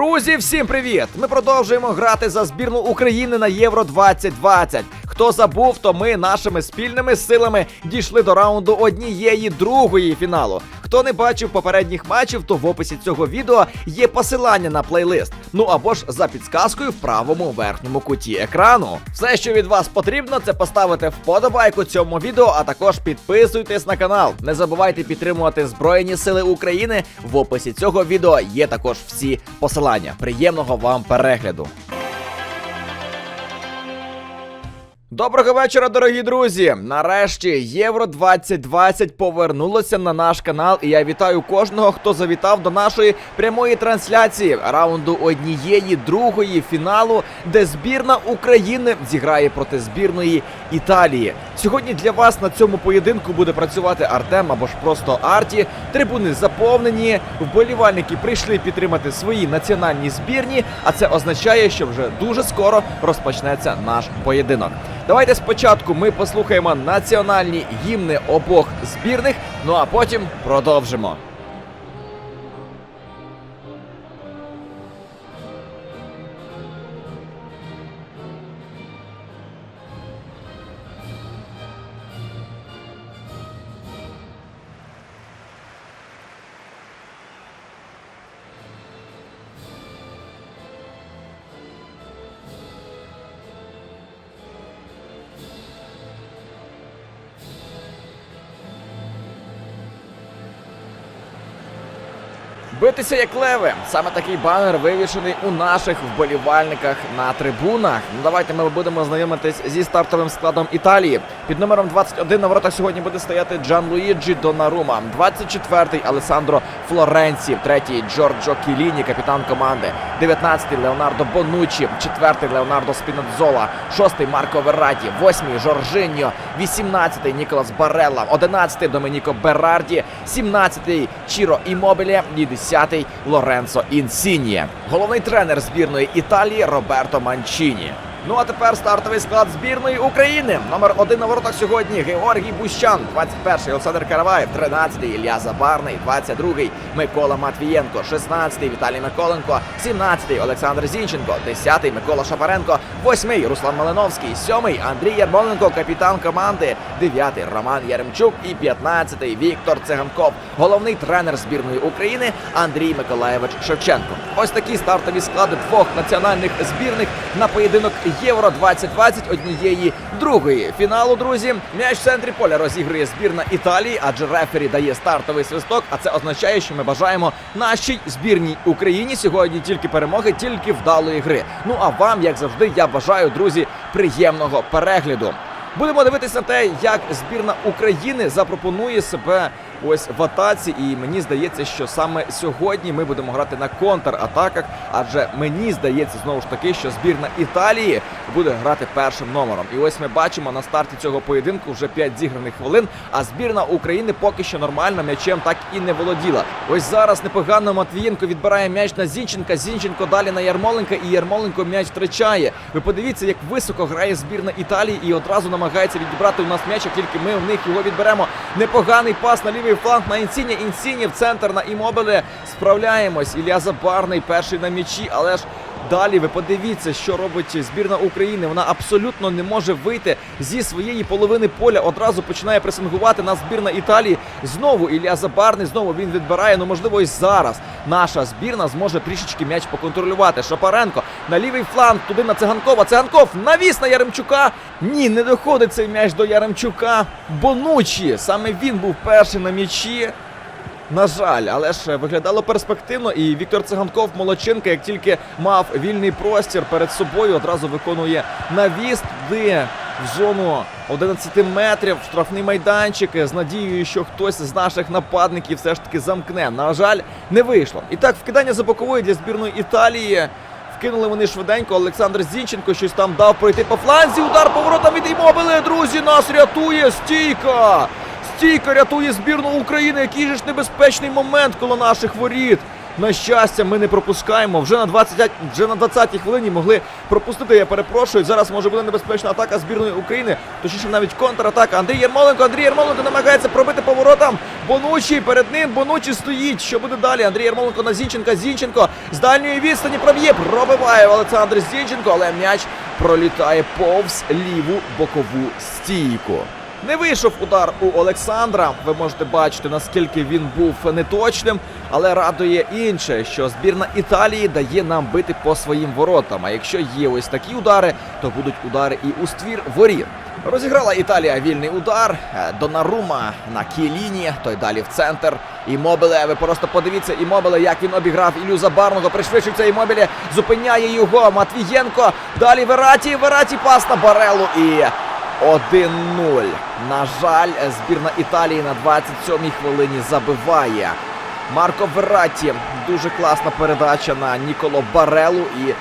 Друзі, всім привіт! Ми продовжуємо грати за збірну України на Євро 2020. Хто забув, то ми нашими спільними силами дійшли до раунду однієї другої фіналу. Хто не бачив попередніх матчів, то в описі цього відео є посилання на плейлист. Ну або ж за підсказкою в правому верхньому куті екрану. Все, що від вас потрібно, це поставити вподобайку цьому відео, а також підписуйтесь на канал. Не забувайте підтримувати Збройні Сили України. В описі цього відео є також всі посилання. Приємного вам перегляду. Доброго вечора, дорогі друзі! Нарешті Євро 2020 повернулося на наш канал, і я вітаю кожного, хто завітав до нашої прямої трансляції раунду однієї другої фіналу, де збірна України зіграє проти збірної Італії. Сьогодні для вас на цьому поєдинку буде працювати Артем або ж просто Арті. Трибуни заповнені, вболівальники прийшли підтримати свої національні збірні, а це означає, що вже дуже скоро розпочнеться наш поєдинок. Давайте спочатку ми послухаємо національні гімни обох збірних, ну а потім продовжимо. Битися як леви. Саме такий банер вивішений у наших вболівальниках на трибунах. Ну давайте ми будемо знайомитись зі стартовим складом Італії. Під номером 21 на воротах сьогодні буде стояти Джан Луїджі Донарума. 24-й Алесандро Флоренці. Третій Джорджо Кіліні, капітан команди. 19-й Леонардо Бонучі. 4-й Леонардо Спінадзола. 6-й Марко Верраті. 8-й Жоржиньо. 18-й Ніколас Барелла. 11-й Доменіко Берарді. 17-й Чіро Імобілі. 10-й Лоренцо Інсіньє, Головний тренер збірної Італії Роберто Манчіні. Ну а тепер стартовий склад збірної України. Номер один на воротах сьогодні Георгій Бущан, 21-й Олександр Караваєв, 13-й Ілля Забарний, 22-й Микола Матвієнко, 16-й Віталій Миколенко, 17-й Олександр Зінченко, 10-й Микола Шапаренко, 8-й Руслан Малиновський, 7-й Андрій Ярмоленко, капітан команди, 9-й Роман Яремчук і 15-й Віктор Циганков, головний тренер збірної України Андрій Миколаєвич Шевченко. Ось такі стартові склади двох національних збірних на поєдинок Євро 2020 однієї другої фіналу. Друзі, м'яч в центрі поля розігрує збірна Італії, адже рефері дає стартовий свисток. А це означає, що ми бажаємо нашій збірній Україні сьогодні тільки перемоги, тільки вдалої гри. Ну а вам, як завжди, я бажаю, друзі, приємного перегляду. Будемо дивитися на те, як збірна України запропонує себе ось в атаці. І мені здається, що саме сьогодні ми будемо грати на контратаках, адже мені здається знову ж таки, що збірна Італії буде грати першим номером. І ось ми бачимо на старті цього поєдинку вже 5 зіграних хвилин. А збірна України поки що нормально м'ячем так і не володіла. Ось зараз непогано Матвієнко відбирає м'яч на Зінченка. Зінченко далі на Ярмоленка, і Ярмоленко м'яч втрачає. Ви подивіться, як високо грає збірна Італії і одразу намагається відібрати у нас м'яч, як тільки ми в них його відберемо. Непоганий пас на лівий фланг на Інсіні. Інсіні в центр на імобілі. Справляємось. Ілля Забарний перший на м'ячі, але ж. Далі ви подивіться, що робить збірна України. Вона абсолютно не може вийти зі своєї половини поля. Одразу починає пресингувати на збірна Італії. Знову Ілля Забарний, знову він відбирає. Ну можливо, і зараз наша збірна зможе трішечки м'яч поконтролювати. Шапаренко на лівий фланг, туди на циганкова. Циганков навіс на Яремчука. Ні, не доходить цей м'яч до Яремчука. Бонучі. Саме він був перший на м'ячі. На жаль, але ж виглядало перспективно, і Віктор Циганков молодчинка, як тільки мав вільний простір перед собою, одразу виконує навіс туди в зону 11 метрів, штрафний майданчик з надією, що хтось з наших нападників все ж таки замкне. На жаль, не вийшло. І так, вкидання за бокової для збірної Італії. Вкинули вони швиденько. Олександр Зінченко щось там дав пройти по фланзі. Удар поворотом від Імобіле. Друзі, нас рятує стійка. Стійка рятує збірну України. Який же ж небезпечний момент коло наших воріт. На щастя, ми не пропускаємо. Вже на 20, вже на 20-й хвилині могли пропустити. Я перепрошую. Зараз може бути небезпечна атака збірної України. Точніше, навіть контратака. Андрій Єрмоленко. Андрій Єрмоленко намагається пробити поворотом. Бонучі перед ним. Бонучі стоїть. Що буде далі? Андрій Єрмоленко на Зінченка. Зінченко з дальньої відстані проб'є. Пробиває Олександр Зінченко, але м'яч пролітає повз ліву бокову стійку. Не вийшов удар у Олександра. Ви можете бачити, наскільки він був неточним, але радує інше, що збірна Італії дає нам бити по своїм воротам. А якщо є ось такі удари, то будуть удари і у ствір воріт. Розіграла Італія вільний удар. Е, Донарума на кіліні, той далі в центр. Імобіле, ви просто подивіться, і Імобіле, як він обіграв Ілю Забарного, пришвидшується Імобіле, зупиняє його. Матвієнко. Далі Вераті, Вераті пас на Барелу і 1-0. На жаль, збірна Італії на 27-й хвилині забиває. Марко Вераті. Дуже класна передача на Ніколо Барелу. І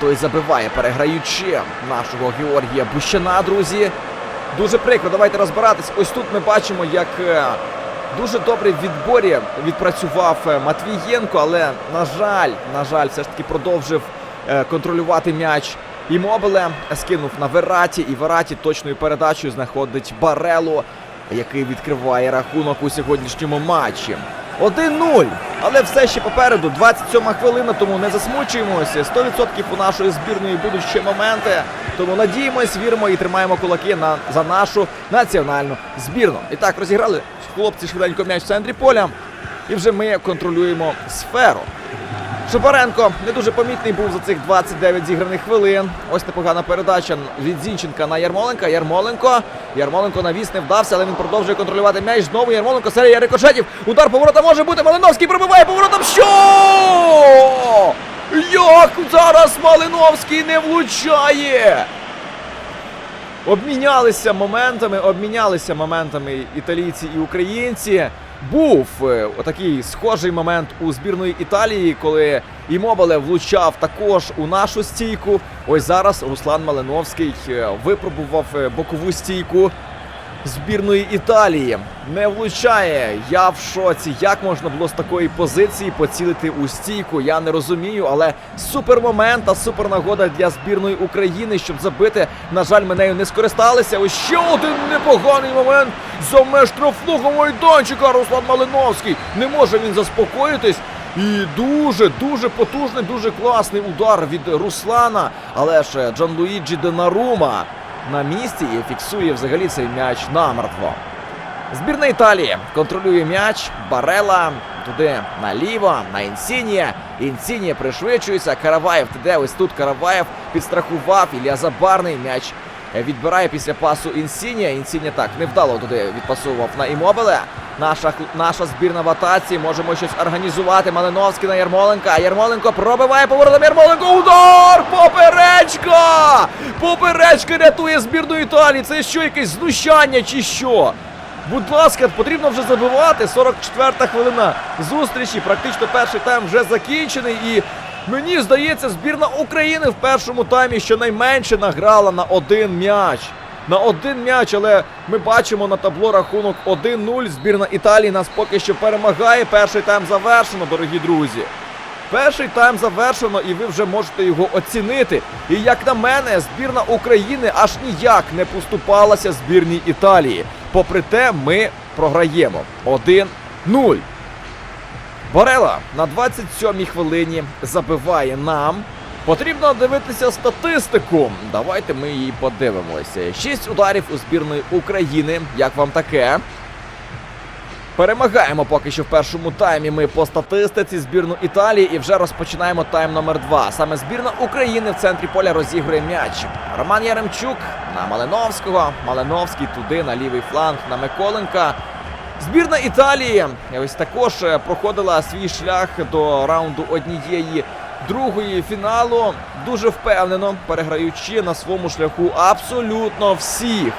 той забиває, переграючи нашого Георгія Бущана, друзі. Дуже прикро, давайте розбиратись. Ось тут ми бачимо, як е, дуже добре в відборі відпрацював е, Матвієнко, але на жаль, на жаль, все ж таки продовжив е, контролювати м'яч. І Мобиле скинув на Вераті, і Вераті точною передачею знаходить Барело, який відкриває рахунок у сьогоднішньому матчі. 1-0. Але все ще попереду. 27 хвилина, тому не засмучуємося. 100% у нашої збірної будуть ще моменти. Тому надіємось, віримо і тримаємо кулаки на, за нашу національну збірну. І так, розіграли хлопці швиденько м'яч в центрі поля. І вже ми контролюємо сферу. Шипаренко не дуже помітний був за цих 29 зіграних хвилин. Ось непогана передача від Зінченка на Ярмоленка. Ярмоленко. Ярмоленко навіс не вдався, але він продовжує контролювати м'яч. Знову Ярмоленко, серія рикошетів. Удар поворота може бути. Малиновський пробиває поворотом. Що? Як зараз Малиновський не влучає? Обмінялися моментами, обмінялися моментами італійці і українці. Був е, такий схожий момент у збірної Італії, коли Імобале влучав також у нашу стійку. Ось зараз Руслан Малиновський е, випробував е, бокову стійку збірної Італії. Не влучає. Я в шоці. Як можна було з такої позиції поцілити у стійку? Я не розумію, але супер момент та супер нагода для збірної України, щоб забити. На жаль, ми нею не скористалися. Ось ще один непоганий момент за меж штрафного майданчика. Руслан Малиновський. Не може він заспокоїтись. І дуже, дуже потужний, дуже класний удар від Руслана. Але ж Джан Луїджі Денарума на місці і фіксує взагалі цей м'яч намертво. Збірна Італії контролює м'яч. Барела туди наліво, на Інсінія. Інсінія пришвидшується. Караваєв туди. Ось тут Караваєв підстрахував. Ілля Забарний м'яч відбирає після пасу Інсінія. Інсінія так невдало туди відпасував на Імобіле. Наша наша збірна в атаці. Можемо щось організувати. Малиновський на Ярмоленка. Ярмоленко пробиває поворотом. Ярмоленко. Удар! Поперечка! Поперечка рятує збірну Італії. Це що, якесь знущання чи що? Будь ласка, потрібно вже забивати. 44-та хвилина зустрічі. Практично перший тайм вже закінчений. І мені здається, збірна України в першому таймі щонайменше награла на один м'яч. На один м'яч, але ми бачимо на табло рахунок 1-0. Збірна Італії нас поки що перемагає. Перший тайм завершено, дорогі друзі. Перший тайм завершено, і ви вже можете його оцінити. І як на мене, збірна України аж ніяк не поступалася збірній Італії. Попри те, ми програємо 1-0. Барела на 27-й хвилині забиває нам. Потрібно дивитися статистику. Давайте ми її подивимося. Шість ударів у збірної України. Як вам таке? Перемагаємо поки що в першому таймі. Ми по статистиці збірну Італії і вже розпочинаємо тайм номер два. Саме збірна України в центрі поля розігрує м'яч. Роман Яремчук на Малиновського. Малиновський туди на лівий фланг на Миколенка. Збірна Італії ось також е, проходила свій шлях до раунду однієї другої фіналу. Дуже впевнено переграючи на своєму шляху абсолютно всіх.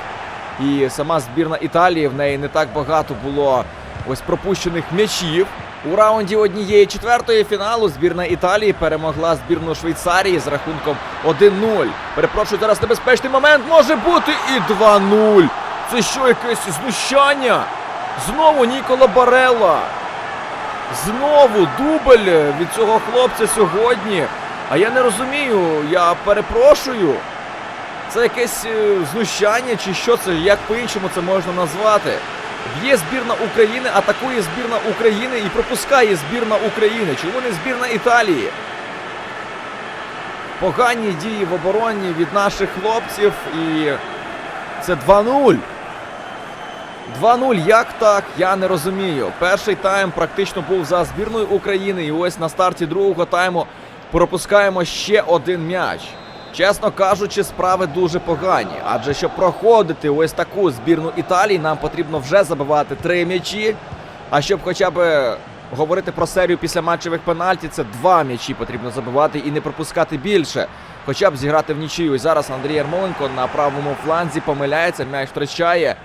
І сама збірна Італії в неї не так багато було ось пропущених м'ячів. У раунді однієї четвертої фіналу збірна Італії перемогла збірну Швейцарії з рахунком 1-0. Перепрошую, зараз небезпечний момент може бути і 2-0. Це що, якесь знущання? Знову Нікола Барелла. Знову дубль від цього хлопця сьогодні. А я не розумію, я перепрошую. Це якесь е, знущання чи що це, як по-іншому це можна назвати. Б'є збірна України, атакує збірна України і пропускає збірна України. Чому не збірна Італії? Погані дії в обороні від наших хлопців і це 2-0. 2-0, як так? Я не розумію. Перший тайм практично був за збірною України, і ось на старті другого тайму пропускаємо ще один м'яч. Чесно кажучи, справи дуже погані. Адже щоб проходити ось таку збірну Італії, нам потрібно вже забивати три м'ячі. А щоб хоча б говорити про серію після матчевих пенальті, це два м'ячі потрібно забивати і не пропускати більше. Хоча б зіграти в нічию. І зараз Андрій Ярмоленко на правому фланзі помиляється, м'яч втрачає.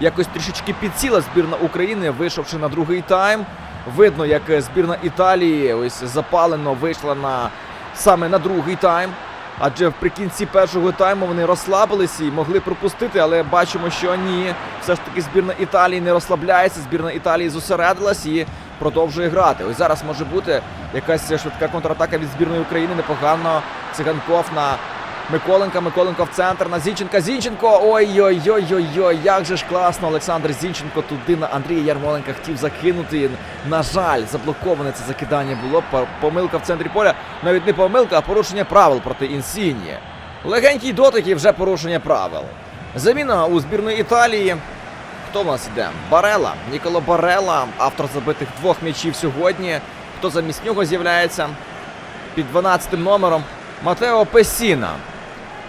Якось трішечки підсіла збірна України, вийшовши на другий тайм. Видно, як збірна Італії ось запалено вийшла на саме на другий тайм. Адже вприкінці першого тайму вони розслабилися і могли пропустити, але бачимо, що ні. Все ж таки збірна Італії не розслабляється. Збірна Італії зосередилась і продовжує грати. Ось зараз може бути якась швидка контратака від збірної України. Непогано циганков на Миколенка. Миколенко в центр на Зінченка. Зінченко. Ой-ой-ой-ой-ой. Як же ж класно Олександр Зінченко туди на Андрія Ярмоленка хотів закинути. На жаль, заблоковане це закидання було. Помилка в центрі поля. Навіть не помилка, а порушення правил проти Інсіні. Легенький дотик і вже порушення правил. Заміна у збірної Італії. Хто в нас іде? Барела. Ніколо Барела, автор забитих двох м'ячів сьогодні. Хто замість нього з'являється? Під 12 номером Матео Песіна.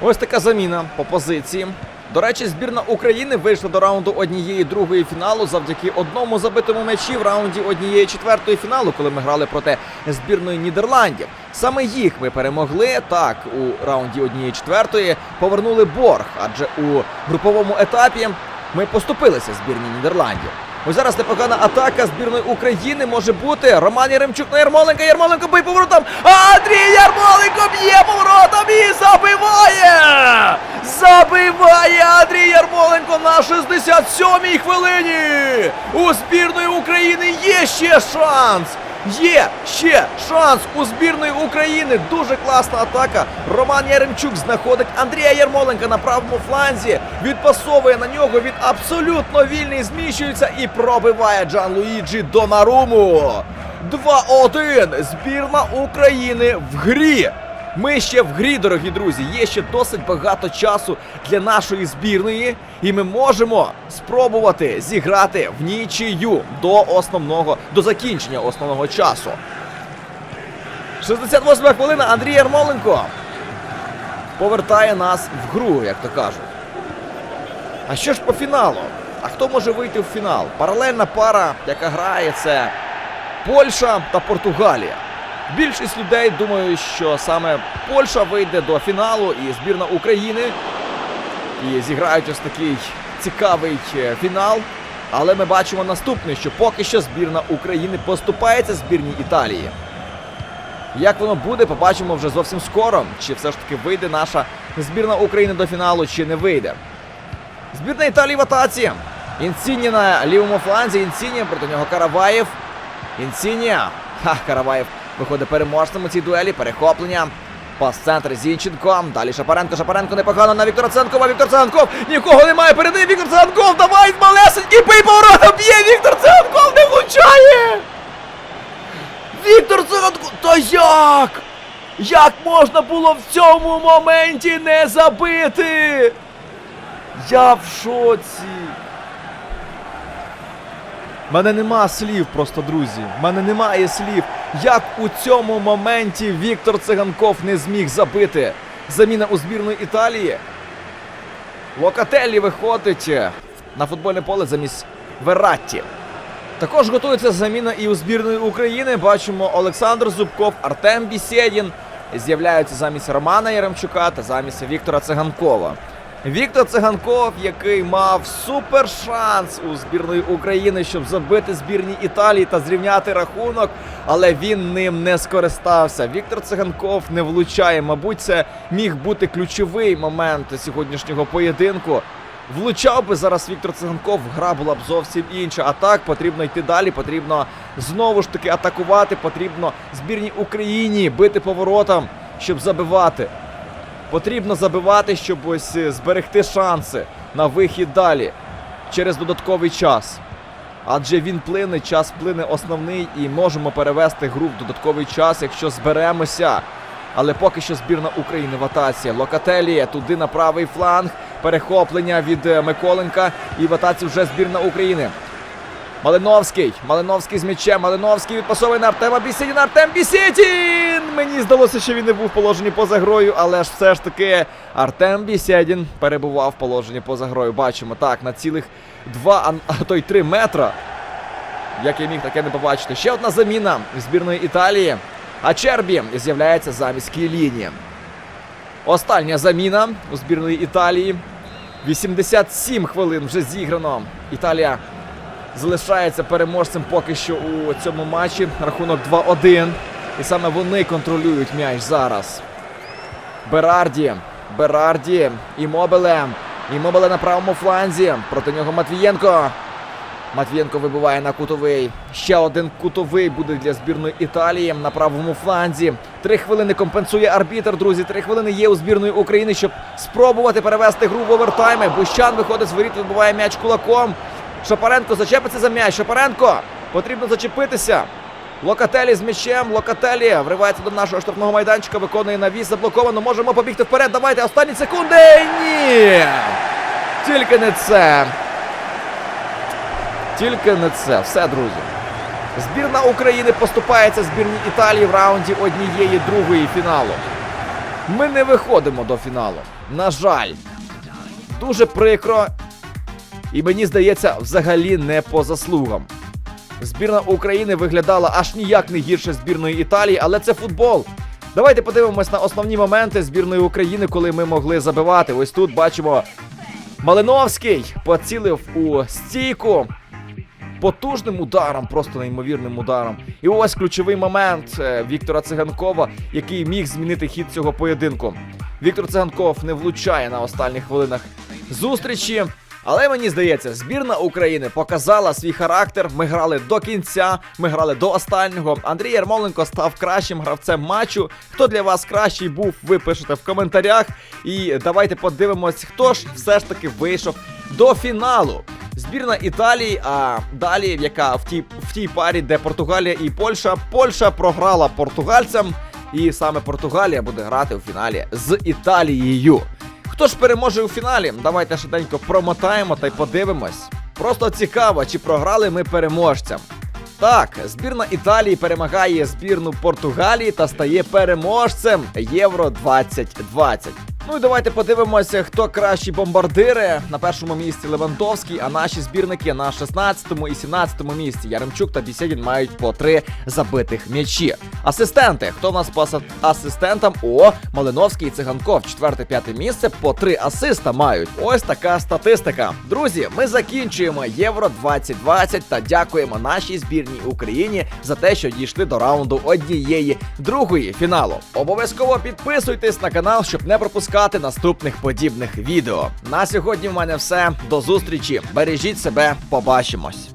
Ось така заміна по позиції. До речі, збірна України вийшла до раунду однієї другої фіналу завдяки одному забитому м'ячі в раунді однієї четвертої фіналу, коли ми грали проти збірної Нідерландів. Саме їх ми перемогли. Так, у раунді однієї четвертої повернули борг, адже у груповому етапі ми поступилися збірні Нідерландів. Ось зараз непогана атака збірної України може бути. Роман Яремчук на Ярмоленка. Ярмоленко бий поворотом. Андрій Ярмоленко б'є поворотом і забиває! Забиває Андрій Ярмоленко на 67-й хвилині. У збірної України є ще шанс. Є ще шанс у збірної України. Дуже класна атака. Роман Яремчук знаходить Андрія Ярмоленка на правому фланзі. Відпасовує на нього. Він абсолютно вільний, зміщується і пробиває Джан Луїджі Донаруму. 2-1. Збірна України в грі. Ми ще в грі, дорогі друзі. Є ще досить багато часу для нашої збірної, і ми можемо спробувати зіграти в нічию до основного, до закінчення основного часу. 68 хвилина. Андрій Ярмоленко повертає нас в гру, як то кажуть. А що ж по фіналу? А хто може вийти в фінал? Паралельна пара, яка грає, це Польща та Португалія. Більшість людей думають, що саме Польща вийде до фіналу і збірна України і зіграють ось такий цікавий е, фінал. Але ми бачимо наступне, що поки що збірна України поступається збірній Італії. Як воно буде, побачимо вже зовсім скоро. Чи все ж таки вийде наша збірна України до фіналу, чи не вийде. Збірна Італії в атаці. Інсіні на лівому фланзі. Інсіні, проти нього Караваєв. Інсіні. Ха, Караваєв виходить переможцем у цій дуелі. Перехоплення. Пас центр Зінченко. Далі Шапаренко. Шапаренко непогано на Віктора Ценкова. Віктор Ценков. Нікого немає перед ним. Віктор Ценков. Давай малесенький бий поворотом. Б'є Віктор Ценков. Не влучає. Віктор Ценков. Та як? Як можна було в цьому моменті не забити? Я в шоці. Мене нема слів просто, друзі. У мене немає слів. Як у цьому моменті Віктор Циганков не зміг забити. Заміна у збірної Італії. Локателлі виходить на футбольне поле замість Вератті. Також готується заміна і у збірної України. Бачимо Олександр Зубков, Артем Бісєдін з'являються замість Романа Яремчука та замість Віктора Циганкова. Віктор Циганков, який мав супер шанс у збірної України, щоб забити збірній Італії та зрівняти рахунок, але він ним не скористався. Віктор Циганков не влучає. Мабуть, це міг бути ключовий момент сьогоднішнього поєдинку. влучав би зараз Віктор Циганков, гра була б зовсім інша. А так потрібно йти далі, потрібно знову ж таки атакувати, потрібно збірній Україні бити поворотам, щоб забивати. Потрібно забивати, щоб ось е, зберегти шанси на вихід далі через додатковий час. Адже він плине, час плине основний і можемо перевести гру в додатковий час, якщо зберемося. Але поки що збірна України в атаці. Локателі туди на правий фланг. Перехоплення від е, Миколенка. І в атаці вже збірна України. Малиновський. Малиновський з м'ячем. Малиновський відпасовує на Артема Бісідіна. Артем Бісідін! Мені здалося, що він не був в положенні поза грою, але ж все ж таки Артем Бісєдін перебував в положенні поза грою. Бачимо так, на цілих два, а- а то й три метра. Як я міг таке не побачити. Ще одна заміна збірної Італії. А Чербі з'являється замість Кіліні. Остання заміна у збірної Італії. 87 хвилин вже зіграно. Італія залишається переможцем поки що у цьому матчі. Рахунок 2-1. І саме вони контролюють м'яч зараз. Берарді. Берарді. Імобеле. Імобеле на правому фланзі. Проти нього Матвієнко. Матвієнко вибиває на кутовий. Ще один кутовий буде для збірної Італії на правому фланзі. Три хвилини компенсує арбітр, друзі. Три хвилини є у збірної України, щоб спробувати перевести гру в овертайми. Бущан виходить з воріт, вибиває м'яч кулаком. Шапаренко зачепиться за м'яч. Шапаренко потрібно зачепитися. Локателі з м'ячем. Локателі вривається до нашого штрафного майданчика, виконує навіс, заблоковано. Можемо побігти вперед. Давайте останні секунди. Ні! Тільки не це. Тільки не це. Все, друзі. Збірна України поступається збірній Італії в раунді однієї другої фіналу. Ми не виходимо до фіналу. На жаль. Дуже прикро. І мені здається, взагалі не по заслугам. Збірна України виглядала аж ніяк не гірше збірної Італії, але це футбол. Давайте подивимось на основні моменти збірної України, коли ми могли забивати. Ось тут бачимо Малиновський поцілив у стійку потужним ударом, просто неймовірним ударом. І ось ключовий момент е, Віктора Циганкова, який міг змінити хід цього поєдинку. Віктор Циганков не влучає на останніх хвилинах зустрічі. Але мені здається, збірна України показала свій характер. Ми грали до кінця, ми грали до останнього. Андрій Ярмоленко став кращим гравцем матчу. Хто для вас кращий був, ви пишете в коментарях. І давайте подивимось, хто ж все ж таки вийшов до фіналу. Збірна Італії, а далі, яка в тій, в тій парі, де Португалія і Польща. Польща програла португальцям, і саме Португалія буде грати у фіналі з Італією. Хто ж переможе у фіналі? Давайте швиденько промотаємо та й подивимось. Просто цікаво, чи програли ми переможцям. Так, збірна Італії перемагає збірну Португалії та стає переможцем Євро 2020. Ну і давайте подивимося, хто кращі бомбардири. На першому місці Левандовський, а наші збірники на 16-му і 17-му місці. Яремчук та Бісєдін мають по три забитих м'ячі. Асистенти. Хто в нас по асистентам? О, Малиновський і Циганков. Четверте-п'яте місце по три асиста мають. Ось така статистика. Друзі, ми закінчуємо Євро 2020 та дякуємо нашій збірній Україні за те, що дійшли до раунду однієї другої фіналу. Обов'язково підписуйтесь на канал, щоб не пропускати наступних подібних відео. На сьогодні в мене все. До зустрічі. Бережіть себе, побачимось.